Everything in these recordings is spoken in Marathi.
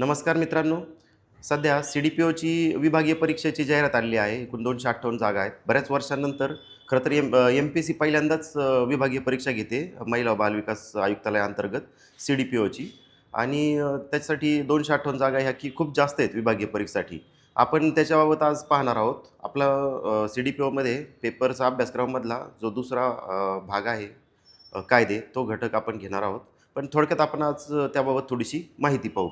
नमस्कार मित्रांनो. सध्या सी डी पी ओची विभागीय परीक्षेची जाहिरात आलेली आहे. एकूण दोनशे अठ्ठावन्न जागा आहेत. बऱ्याच वर्षांनंतर खरं तर एम एम पी सी पहिल्यांदाच विभागीय परीक्षा घेते महिला बालविकास आयुक्तालयाअंतर्गत सी डी पी ओची आणि त्याच्यासाठी दोनशे अठ्ठावन्न जागा ह्या की खूप जास्त आहेत विभागीय परीक्षेसाठी. आपण त्याच्याबाबत आज पाहणार आहोत. आपला सी डी पी ओमध्ये पेपरचा अभ्यासक्रमामधला जो दुसरा भाग आहे कायदे तो घटक आपण घेणार आहोत. पण थोडक्यात आपण आज त्याबाबत थोडीशी माहिती पाहू.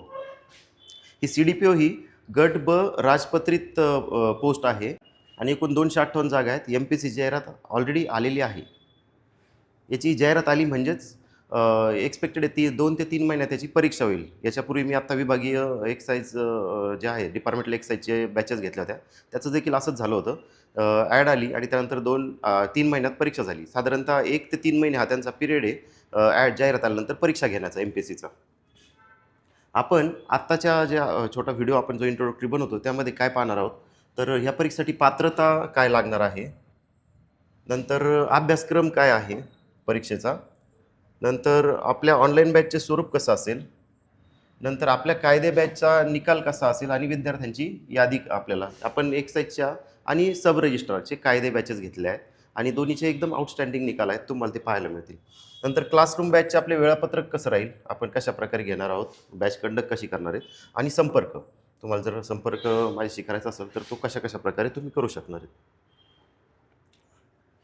ही सी डी पी ओ ही गट ब राजपत्रित पोस्ट आहे आणि एकूण दोनशे अठ्ठावन्न जागा आहेत. एम पी सी जाहिरात ऑलरेडी आलेली आहे. याची जाहिरात आली म्हणजेच एक्सपेक्टेड आहे ती दोन ते तीन महिन्यात त्याची परीक्षा होईल. याच्यापूर्वी मी आत्ता विभागीय एक्साईज जे आहे डिपार्टमेंटल एक्साईजचे बॅचेस घेतल्या होत्या. त्याचं देखील असंच झालं होतं. ॲड आली आणि त्यानंतर दोन तीन महिन्यात परीक्षा झाली. साधारणतः एक ते तीन महिने हा त्यांचा पिरियड आहे ॲड जाहिरात आल्यानंतर परीक्षा घेण्याचा एम पी एस सीचा आपण आत्ताच्या ज्या छोटा व्हिडिओ आपण जो इंट्रोडक्टरी बनवतो त्यामध्ये काय पाहणार आहोत? तर ह्या परीक्षेसाठी पात्रता काय लागणार आहे? नंतर अभ्यासक्रम काय आहे परीक्षेचा? नंतर आपल्या ऑनलाईन बॅचचे स्वरूप कसं असेल? नंतर आपल्या कायदे बॅचचा निकाल कसा असेल? आणि विद्यार्थ्यांची यादी आपल्याला आपण एक्साईजच्या आणि सब रजिस्ट्रारचे कायदे बॅचेस घेतले आहेत. आणि दोन्हीचे एकदम आउटस्टँडिंग निकाल आहेत तुम्हाला ते पाहायला मिळतील. नंतर क्लासरूम बॅचचे आपले वेळापत्रक कसं राहील आपण कशा प्रकारे घेणार आहोत बॅच कंडक्ट कशी करणार आहेत आणि संपर्क. तुम्हाला जर संपर्क माझ्याशी करायचा असेल तर तो कशा कशा प्रकारे तुम्ही करू शकणार आहेत.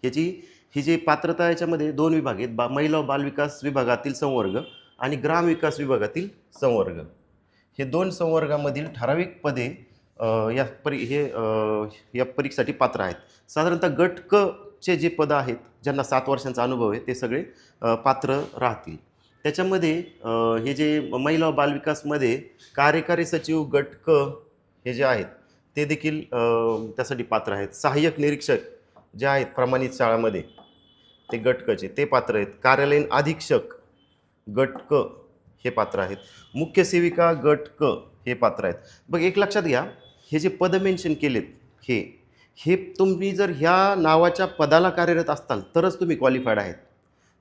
ह्याची ही जी पात्रता याच्यामध्ये दोन विभाग आहेत बा महिला व बालविकास विभागातील संवर्ग आणि ग्रामविकास विभागातील संवर्ग. हे दोन संवर्गामधील ठराविक पदे या परी हे या परीक्षेसाठी पात्र आहेत. साधारणतः गट क चे जे पदं आहेत ज्यांना सात वर्षांचा अनुभव आहे ते सगळे पात्र राहतील. त्याच्यामध्ये हे जे महिला बालविकासमध्ये कार्यकारी सचिव गट क हे जे आहेत ते देखील त्यासाठी पात्र आहेत. सहाय्यक निरीक्षक जे आहेत प्रमाणित शाळामध्ये ते गटकचे ते पात्र आहेत. कार्यालयीन अधीक्षक गट क हे पात्र आहेत. मुख्य सेविका गट क हे पात्र आहेत. बघ एक लक्षात घ्या हे जे पद मेन्शन केलेत हे हे तुम्ही जर ह्या नावाच्या पदाला कार्यरत असताल तरच तुम्ही क्वालिफाईड आहेत.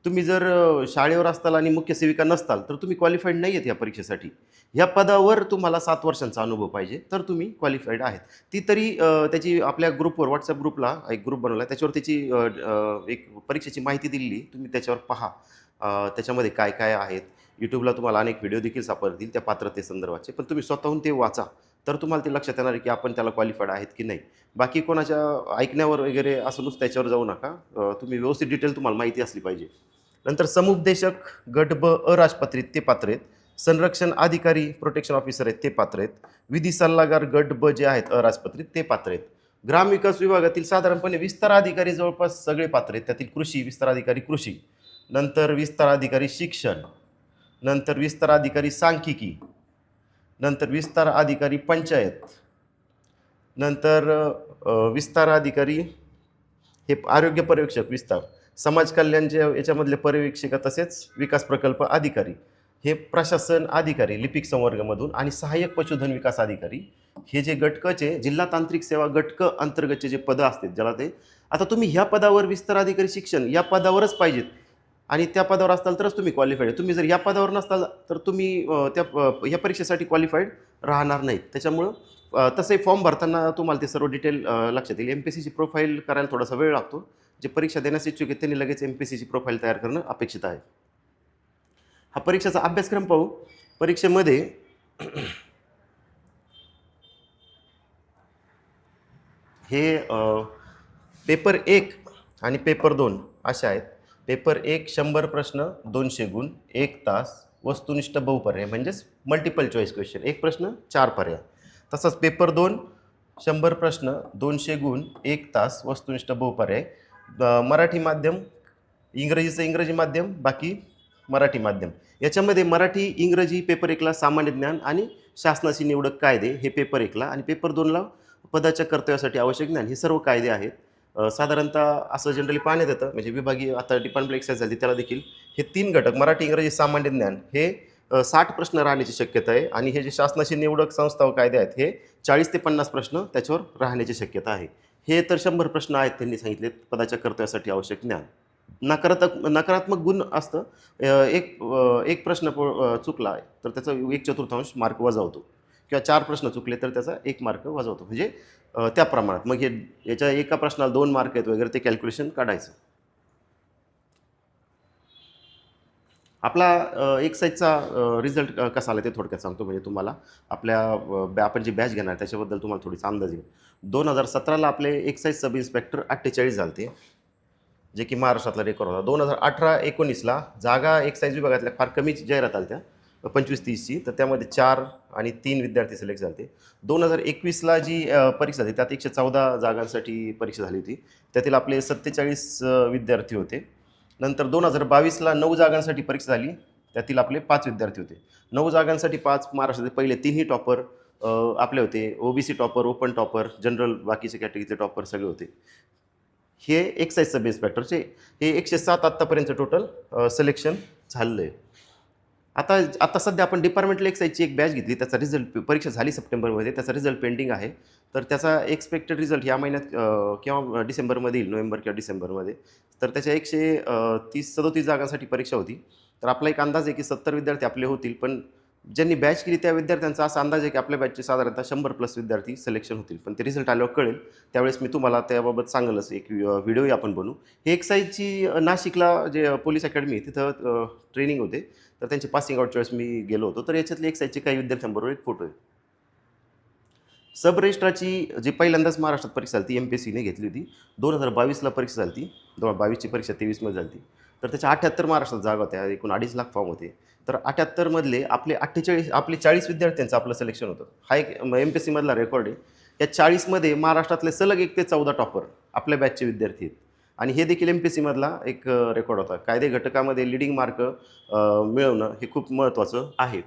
तुम्ही जर शाळेवर असताल आणि मुख्य सेविका नसताल तर तुम्ही क्वालिफाईड नाही आहेत या परीक्षेसाठी. ह्या पदावर तुम्हाला सात वर्षांचा अनुभव पाहिजे तर तुम्ही क्वालिफाईड आहेत. ती तरी त्याची आपल्या ग्रुपवर व्हॉट्सअप ग्रुपला एक ग्रुप बनवला त्याच्यावर त्याची एक परीक्षेची माहिती दिलेली तुम्ही त्याच्यावर पहा त्याच्यामध्ये काय काय आहेत. यूट्यूबला तुम्हाला अनेक व्हिडिओ देखील सापडतील त्या पात्रतेसंदर्भाचे. पण तुम्ही स्वतःहून ते वाचा. तर तुम्हाला ते लक्षात येणार आहे की आपण त्याला क्वालिफाईड आहेत की नाही. बाकी कोणाच्या ऐकण्यावर वगैरे असं नुसतं त्याच्यावर जाऊ नका. तुम्ही व्यवस्थित डिटेल तुम्हाला माहिती असली पाहिजे. नंतर समुपदेशक गट ब अराजपत्रित ते पात्र आहेत. संरक्षण अधिकारी प्रोटेक्शन ऑफिसर आहेत ते पात्र आहेत. विधी सल्लागार गट ब जे आहेत अराजपत्रित ते पात्र आहेत. ग्रामविकास विभागातील साधारणपणे विस्तार अधिकारी जवळपास सगळे पात्र आहेत. त्यातील कृषी विस्तार अधिकारी कृषी. नंतर विस्तार अधिकारी शिक्षण. नंतर विस्तार अधिकारी सांख्यिकी. नंतर विस्तार अधिकारी पंचायत. नंतर विस्तार अधिकारी हे आरोग्य पर्यवेक्षक विस्तार. समाज कल्याणचे याच्यामधले पर्यवेक्षक तसेच विकास प्रकल्प अधिकारी. हे प्रशासन अधिकारी लिपिक संवर्गामधून आणि सहाय्यक पशुधन विकास अधिकारी. हे जे गटकचे जिल्हा तांत्रिक सेवा गटक अंतर्गतचे जे पदं असतात ज्याला ते. आता तुम्ही ह्या पदावर विस्तार अधिकारी शिक्षण या पदावरच पाहिजेत. आणि त्या पदावर असताल तरच तुम्ही क्वालिफाईड तुम्ही जर या पदावर नसताल तर तुम्ही त्या ह्या परीक्षेसाठी क्वालिफाईड राहणार नाहीत. त्याच्यामुळं तसे फॉर्म भरताना तुम्हाला ते सर्व डिटेल लक्षात येईल. एम पी सीची प्रोफाईल करायला थोडासा वेळ लागतो. जे परीक्षा देण्यास इच्छुक आहेत त्यांनी लगेच एम पी सीची प्रोफाईल तयार करणं अपेक्षित आहे. हा परीक्षेचा अभ्यासक्रम पाहू. परीक्षेमध्ये हे पेपर एक आणि पेपर दोन असे आहेत. पेपर एक शंभर प्रश्न दोनशे गुण एक तास वस्तुनिष्ठ बहुपर्याय म्हणजेच मल्टिपल चॉईस क्वेश्चन एक प्रश्न चार पर्याय. तसंच पेपर दोन शंभर प्रश्न दोनशे गुण एक तास वस्तुनिष्ठ बहुपर्याय. मराठी माध्यम इंग्रजीचं इंग्रजी माध्यम बाकी मराठी माध्यम. याच्यामध्ये मराठी इंग्रजी पेपर एकला सामान्य ज्ञान आणि शासनाची निवडक कायदे हे पेपर एकला आणि पेपर दोनला पदाच्या कर्तव्यासाठी आवश्यक ज्ञान हे सर्व कायदे आहेत. साधारणतः असं जनरली पाहण्यात येतं. म्हणजे विभागीय आता डिपार्टमेंट एक्साईज झाली त्याला देखील हे तीन घटक मराठी इंग्रजी सामान्य ज्ञान हे साठ प्रश्न राहण्याची शक्यता आहे. आणि हे जे शासनाचे निवडक संस्था व कायदे आहेत हे चाळीस ते पन्नास प्रश्न त्याच्यावर राहण्याची शक्यता आहे. हे तर शंभर प्रश्न आहेत त्यांनी सांगितलेत. पदाच्या कर्तव्यासाठी आवश्यक ज्ञान. नकारात्मक नकारात्मक गुण असतं. एक एक प्रश्न चुकला आहे चुकला तर त्याचा एक चतुर्थांश मार्क वजा होतो. किंवा चार प्रश्न चुकले तर त्याचा एक मार्क वाजवतो. म्हणजे त्या प्रमाणात. मग हे याच्या एका प्रश्नाला दोन मार्क आहेत वगैरे ते कॅल्क्युलेशन काढायचं. आपला एक्साईजचा रिझल्ट कसा आला ते थोडक्यात सांगतो. म्हणजे तुम्हाला आपल्या बॅ- आपण जी बॅच घेणार त्याच्याबद्दल तुम्हाला थोडीसा अंदाज येईल. दोन हजार सतराला आपले एक्साईज सब इन्स्पेक्टर अठ्ठेचाळीस झालते जे की महाराष्ट्रातला रेकॉर्ड होता. दोन हजार अठरा एकोणीसला जागा एक्साईज विभागातल्या फार कमी जाहिरात आल्या त्या पंचवीस तीसची तर त्यामध्ये चार आणि तीन विद्यार्थी सिलेक्ट झाले दोन हजार एकवीसला जी परीक्षा झाली त्यात एकशे चौदा जागांसाठी परीक्षा झाली होती. त्यातील आपले सत्तेचाळीस विद्यार्थी होते. नंतर दोन हजार बावीसला नऊ जागांसाठी परीक्षा झाली. त्यातील आपले पाच विद्यार्थी होते. नऊ जागांसाठी पाच महाराष्ट्राचे पहिले तिन्ही टॉपर आपले होते. OBC topper open topper general बाकीचे कॅटेगरीचे टॉपर सगळे होते. हे एक्साईज सब इन्स्पेक्टरचे हे एकशे सात आत्तापर्यंत टोटल सिलेक्शन झालेलं आहे. आता आता सध्या आपण डिपार्टमेंटल एक्साईजची एक बॅच घेतली. त्याचा रिझल्ट परीक्षा झाली सप्टेंबरमध्ये. त्याचा रिझल्ट पेंडिंग आहे. तर त्याचा एक्सपेक्टेड रिझल्ट ह्या महिन्यात किंवा डिसेंबरमध्ये येईल. नोव्हेंबर किंवा डिसेंबरमध्ये. तर त्याच्या एकशे तीस सदोतीस जागांसाठी परीक्षा होती. तर आपला एक अंदाज आहे की सत्तर विद्यार्थी आपले होतील. पण ज्यांनी बॅच केली त्या विद्यार्थ्यांचा असा अंदाज आहे की आपल्या बॅचचे साधारणतः शंभर प्लस विद्यार्थी सिलेक्शन होतील. पण ते रिझल्ट आल्यावर कळेल. त्यावेळेस मी तुम्हाला त्याबाबत सांगलच. एक व्हिडिओही आपण बनवू. हे एक्साईजची नाशिकला जे पोलीस अकॅडमी आहे तिथं ट्रेनिंग होते. तर त्यांचे पासिंग आउटच्या वेळेस मी गेलो होतो. तर याच्यातले एक्साईजचे काही विद्यार्थ्यांबरोबर एक फोटो आहे. सब रजिस्ट्राची जी पहिल्यांदाच महाराष्ट्रात परीक्षा झाली ती एम पी एस सीने घेतली होती. दोन हजार बावीसला परीक्षा झाली ती दोन हजार बावीसची परीक्षा तेवीसमध्ये झाली होती. तर त्याच्या अठ्ठ्याहत्तर महाराष्ट्रात जागा होत्या. एकूण अडीच लाख फॉर्म होते. तर अठ्ठ्याहत्तरमधले आपले अठ्ठेचाळीस आपले चाळीस विद्यार्थ्यांचं आपलं सिलेक्शन होतं. हा एक एम पी एस सीमधला रेकॉर्ड आहे. या चाळीसमध्ये महाराष्ट्रातले सलग एक ते चौदा टॉपर आपल्या बॅचचे विद्यार्थी आहेत. आणि हे देखील एम पी सीमधला एक रेकॉर्ड होता. कायदे घटकामध्ये लिडिंग मार्क मिळवणं हे खूप महत्त्वाचं आहे.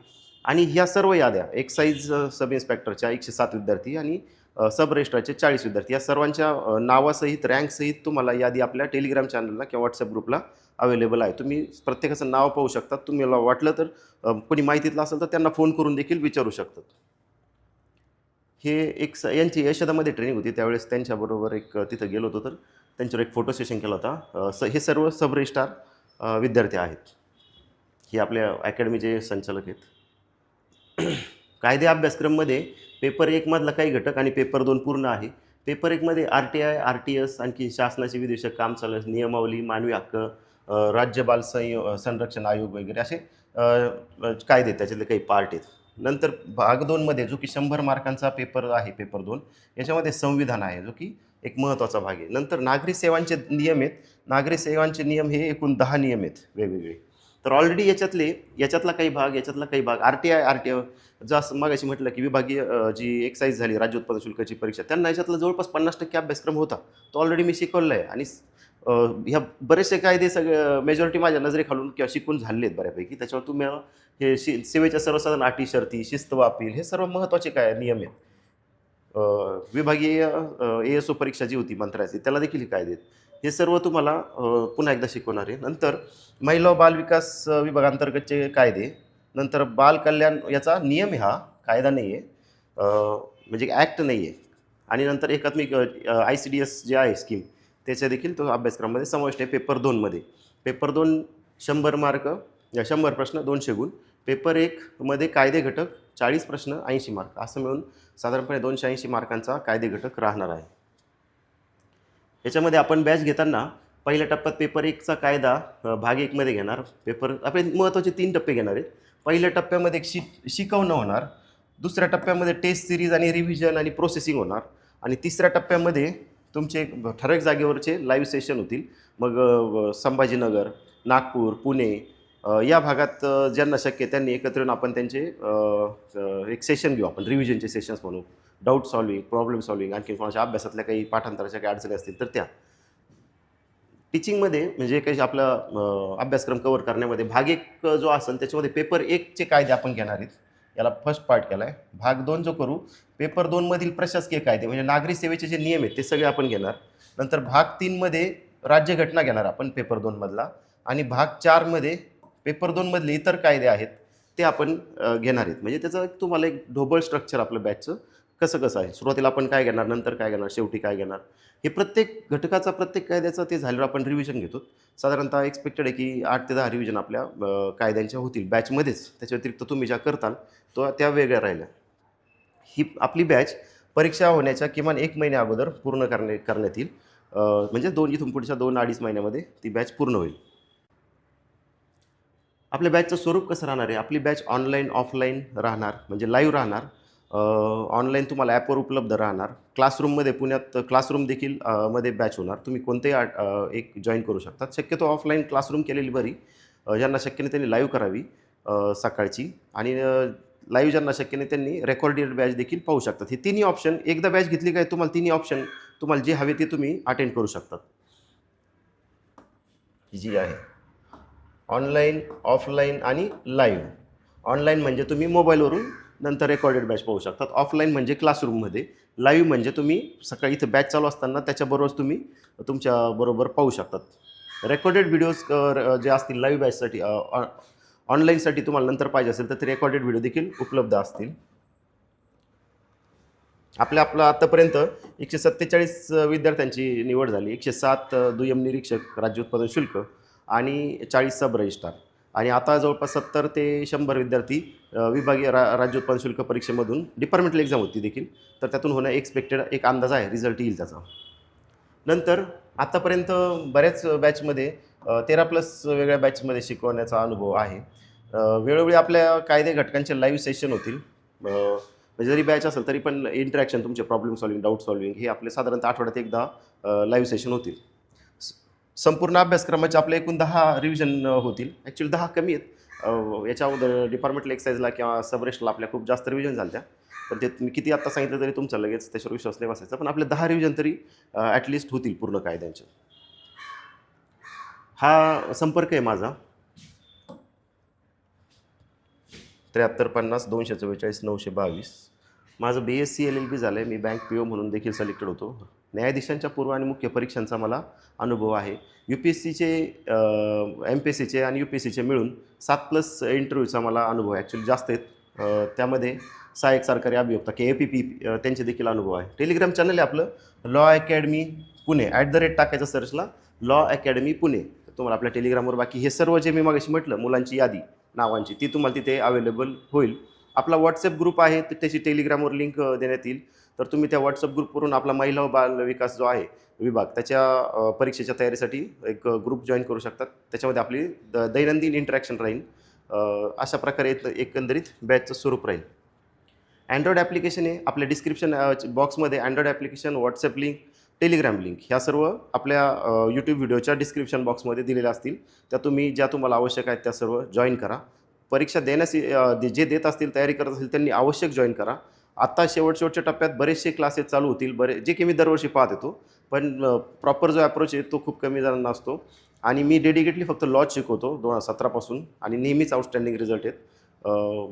आणि ह्या सर्व याद्या एक्साईज सब इन्स्पेक्टरच्या एकशे सात विद्यार्थी आणि सब रजिस्ट्रारचे चाळीस विद्यार्थी. या सर्वांच्या नावासहित रँकसहित तुम्हाला यादी आपल्या टेलिग्राम चॅनलला किंवा व्हॉट्सअप ग्रुपला अवेलेबल आहे. तुम्ही प्रत्येकाचं नाव पाहू शकता. तुम्हाला वाटलं तर कोणी माहितीतलं असेल तर त्यांना फोन करून देखील विचारू शकतात. हे एक स यांची यशदामध्ये ट्रेनिंग होती. त्यावेळेस त्यांच्याबरोबर एक तिथं गेलो होतो तर त्यांच्यावर एक फोटो सेशन केला होता. स हे सर्व सब रजिस्ट्रार विद्यार्थी आहेत. हे आपल्या अकॅडमीचे संचालक आहेत. कायदे अभ्यासक्रममध्ये पेपर एकमधला काही घटक आणि पेपर दोन पूर्ण आहे. पेपर एकमध्ये R T I R T S आणखी शासनाचे विदेशक काम चालू नियमावली मानवी हक्क राज्य बाल संयो संरक्षण आयोग वगैरे असे कायदे त्याच्यातले काही पार्ट आहेत. नंतर भाग दोनमध्ये जो की शंभर मार्कांचा पेपर आहे पेपर दोन याच्यामध्ये संविधान आहे जो की एक महत्त्वाचा भाग आहे. नंतर नागरी सेवांचे नियम आहेत. नागरी सेवांचे नियम हे एकूण दहा नियम आहेत वेगवेगळे. तर ऑलरेडी याच्यातले याच्यातला काही भाग याच्यातला काही भाग. R T I R T I जसं मगाशी म्हटलं की विभागीय जी एक्साईज झाली राज्य उत्पादन शुल्काची परीक्षा त्यांना याच्यातला जवळपास पन्नास टक्के अभ्यासक्रम होता. तो ऑलरेडी मी शिकवला आहे आणि ह्या बरेचसे कायदे सगळे मेजॉरिटी माझ्या नजरेखालून किंवा शिकून झालेले आहेत बऱ्यापैकी. त्याच्यावर तुम्ही हे शि सेवेच्या सर्वसाधारण अटी शर्ती शिस्त वापील अपील हे सर्व महत्त्वाचे काय नियम आहेत? विभागीय ए एस ओ परीक्षा जी होती मंत्र्याची त्याला देखील कायदे आहेत. हे सर्व तुम्हाला पुन्हा एकदा शिकवणार आहे. नंतर महिला व विभागांतर्गतचे कायदे. नंतर बाल कल्याण याचा नियम हा कायदा नाही आहे. म्हणजे ॲक्ट नाही आहे. आणि नंतर एकात्मिक आय सी डी एस जे आहे स्कीम त्याच्या देखील तो अभ्यासक्रमामध्ये समाविष्ट आहे पेपर दोनमध्ये पेपर दोन शंभर मार्क शंभर प्रश्न दोनशे गुण. पेपर एकमध्ये कायदे घटक चाळीस प्रश्न ऐंशी मार्क असं मिळून साधारणपणे दोनशे ऐंशी मार्कांचा कायदे घटक राहणार आहे. याच्यामध्ये आपण बॅच घेताना पहिल्या टप्प्यात पेपर एकचा कायदा भाग एकमध्ये घेणार. पेपर आपले महत्त्वाचे तीन टप्पे घेणार आहेत. पहिल्या टप्प्यामध्ये एक शि शिकवणं होणार. दुसऱ्या टप्प्यामध्ये टेस्ट सिरीज आणि रिव्हिजन आणि प्रोसेसिंग होणार. आणि तिसऱ्या टप्प्यामध्ये तुमचे ठराविक जागेवरचे लाईव्ह सेशन होतील. मग संभाजीनगर नागपूर पुणे या भागात ज्यांना शक्य त्यांनी एकत्र येऊन आपण त्यांचे एक सेशन घेऊ. आपण रिव्हिजनचे सेशन्स म्हणू. डाऊट सॉल्विंग प्रॉब्लेम सॉल्विंग आणखी कोणाच्या अभ्यासातल्या काही पाठांतराच्या काही अडचणी असतील तर त्या. टीचिंगमध्ये म्हणजे काही आपला अभ्यासक्रम कव्हर करण्यामध्ये भाग एक जो असेल त्याच्यामध्ये पेपर एकचे कायदे आपण घेणार आहेत. याला फर्स्ट पार्ट केला आहे भाग दोन जो करू पेपर दोनमधील प्रशासकीय कायदे म्हणजे नागरी सेवेचे जे नियम आहेत ते सगळे आपण घेणार. नंतर भाग तीनमध्ये राज्यघटना घेणार आपण पेपर दोनमधला आणि भाग चारमध्ये पेपर दोनमधले इतर कायदे आहेत ते आपण घेणार आहेत. म्हणजे त्याचं तुम्हाला एक ढोबळ स्ट्रक्चर आपलं बॅचचं कसं कसं आहे? सुरुवातीला आपण काय घेणार? नंतर काय घेणार? शेवटी काय घेणार? हे प्रत्येक घटकाचा प्रत्येक कायद्याचं ते झाल्यावर आपण रिव्हिजन घेतो. साधारणतः एक्सपेक्टेड आहे की आठ ते दहा रिव्हिजन आपल्या कायद्यांच्या होतील. बॅचमध्येच त्याच्या व्यतिरिक्त तुम्ही ज्या करताल तो त्या वेगळ्या राहिल्या. ही आपली बॅच परीक्षा होण्याच्या किमान एक महिन्या अगोदर पूर्ण करणे करण्यात येईल. म्हणजे दोन इथून पुढच्या दोन अडीच महिन्यामध्ये ती बॅच पूर्ण होईल. आपल्या बॅचचं स्वरूप कसं राहणार आहे? आपली बॅच ऑनलाईन ऑफलाईन राहणार म्हणजे लाईव्ह राहणार. ऑनलाईन तुम्हाला ॲपवर उपलब्ध राहणार. क्लासरूममध्ये पुण्यात क्लासरूम देखील मध्ये बॅच होणार. तुम्ही कोणतेही एक जॉईन करू शकतात. शक्यतो ऑफलाईन क्लासरूम केलेली बरी. ज्यांना शक्यने त्यांनी लाईव्ह करावी सकाळची. आणि लाईव्ह ज्यांना शक्यने त्यांनी रेकॉर्डेड बॅच देखील पाहू शकतात. हे तिन्ही ऑप्शन एकदा बॅच घेतली काय तुम्हाला तिन्ही ऑप्शन तुम्हाला जे हवे ते तुम्ही अटेंड करू शकतात. ही जी आहे. ऑनलाईन ऑफलाईन आणि लाईव्ह ऑनलाईन म्हणजे तुम्ही मोबाईलवरून नंतर रेकॉर्डेड बॅच पाहू शकतात. ऑफलाईन म्हणजे क्लासरूममध्ये लाईव्ह म्हणजे तुम्ही सकाळी इथं बॅच चालू असताना त्याच्याबरोबर तुम्ही तुमच्याबरोबर पाहू शकतात. रेकॉर्डेड व्हिडिओज जे असतील लाईव्ह बॅचसाठी ऑनलाईनसाठी तुम्हाला नंतर पाहिजे असेल तर ते रेकॉर्डेड व्हिडिओ देखील उपलब्ध असतील. आपल्या आपलं आत्तापर्यंत एकशे सत्तेचाळीस विद्यार्थ्यांची निवड झाली. एकशे सात दुय्यम निरीक्षक राज्य उत्पादन शुल्क आणि चाळीस सब रजिस्ट्रार आणि आता जवळपास सत्तर ते शंभर विद्यार्थी विभागीय रा राज्य उत्पादन शुल्क परीक्षेमधून डिपार्टमेंटल एक्झाम होती देखील. तर त्यातून होणं एक्सपेक्टेड एक अंदाज आहे रिझल्ट येईल त्याचा. नंतर आत्तापर्यंत बऱ्याच बॅचमध्ये तेरा प्लस वेगळ्या बॅचमध्ये शिकवण्याचा अनुभव आहे. वेळोवेळी आपल्या कायदे घटकांचे लाईव्ह सेशन होतील. म्हणजे जरी बॅच असेल तरी पण इंटरॅक्शन तुमचे प्रॉब्लेम सॉल्विंग डाऊट सॉल्विंग हे आपले साधारणतः आठवड्यात एकदा लाईव्ह सेशन होतील. संपूर्ण अभ्यासक्रमाचे आपले एकूण दहा रिव्हिजन होतील. ॲक्च्युली दहा कमी आहेत. याच्या अगोदर डिपार्टमेंटल एक्साईजला किंवा सबरेस्टला आपल्या खूप जास्त रिव्हिजन झाल्या पण ते मी किती आत्ता सांगितलं तरी तुमचा लगेच त्याच्यावर विश्वास नाही बसायचा. पण आपले दहा रिव्हिजन तरी ॲटलिस्ट होतील पूर्ण कायद्यांचे. हा संपर्क आहे माझा. त्र्याहत्तर पन्नास दोनशे चव्वेचाळीस नऊशे बावीस. माझं B S C L L B झालं आहे मी बँक पी ओ म्हणून देखील सिलेक्टेड होतो. न्यायाधीशांच्या पूर्व आणि मुख्य परीक्षांचा मला अनुभव आहे. यू पी एस सीचे एम पी एस सीचे आणि यू पी एस सीचे मिळून सात प्लस इंटरव्ह्यूचा मला अनुभव आहे. ॲक्च्युली जास्त आहेत. त्यामध्ये सहाय्यक सरकारी अभियोक्ता के ए पी पी त्यांचे देखील अनुभव आहे. टेलिग्राम चॅनल आहे आपलं. Law academy Pune. At the rate टाकायचं सर्चला लॉ अकॅडमी पुणे. तुम्हाला आपल्या टेलिग्रामवर बाकी हे सर्व जे मी मागाशी म्हटलं मुलांची यादी नावांची ती तुम्हाला तिथे अवेलेबल होईल. आपला व्हॉट्सअप ग्रुप आहे तर त्याची टेलिग्रामवर लिंक देण्यात येईल. तर तुम्ही त्या व्हॉट्सअप ग्रुपवरून आपला महिला व बाल विकास जो आहे विभाग त्याच्या परीक्षेच्या तयारीसाठी एक ग्रुप जॉईन करू शकतात. त्याच्यामध्ये आपली द दैनंदिन इंटरॅक्शन राहील. अशा प्रकारे एकंदरीत बॅचचं स्वरूप राहील. अँड्रॉइड ॲप्लिकेशन आहे आपल्या डिस्क्रिप्शन बॉक्समध्ये Android application WhatsApp link Telegram link ह्या सर्व आपल्या यूट्यूब व्हिडिओच्या डिस्क्रिप्शन बॉक्समध्ये दिलेल्या असतील. त्या तुम्ही ज्या तुम्हाला आवश्यक आहेत त्या सर्व जॉईन करा. परीक्षा देण्यास जे देत असतील तयारी करत असतील त्यांनी आवश्यक जॉईन करा. आत्ता शेवट शेवटच्या टप्प्यात बरेचसे क्लासेस चालू होतील. बरे जे की मी दरवर्षी पाहत येतो. पण प्रॉपर जो अप्रोच आहे तो खूप कमी जणांना असतो. आणि मी डेडिकेटली फक्त लॉज शिकवतो दोन हजार सतरापासून आणि नेहमीच आउटस्टँडिंग रिझल्ट आहेत.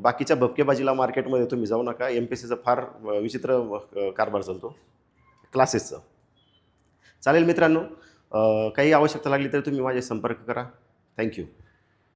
बाकीच्या भपकेबाजीला मार्केटमध्ये तुम्ही जाऊ नका. एम पी सीचा फार विचित्र कारभार चालतो. क्लासेसचं चालेल मित्रांनो. काही आवश्यकता लागली तर तुम्ही माझे संपर्क करा. थँक्यू